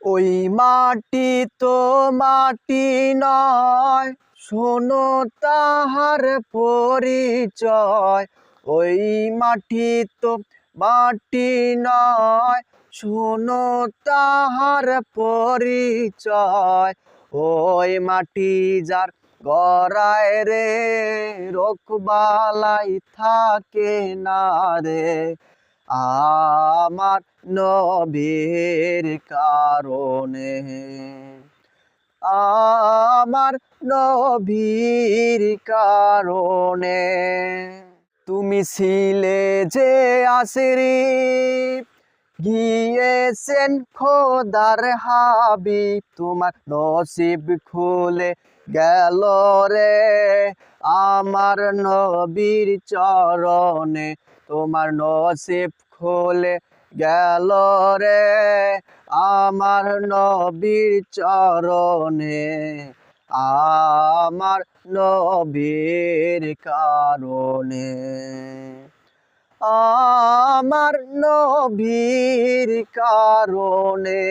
ওই মাটি তো মাটি নয়, শোনো তাহার পরিচয়। ওই মাটি তো মাটি নয়, শোনো তাহার পরিচয়। ওই মাটি যার গড়ায় রে রোকবালাই থাকে না রে। আমার নবীর কারণে। আমার নবীর কারণে। তুমি ছিলে যে আসরি গিয়েছেন খোদার হাবিব। তোমার নসিব খুলে গেল রে আমার নবীর চরণে। তোমার নসিব খুলে গেল রে আমার নবীর চরণে আমার নবীর কারণে। আমার নবীর কারণে।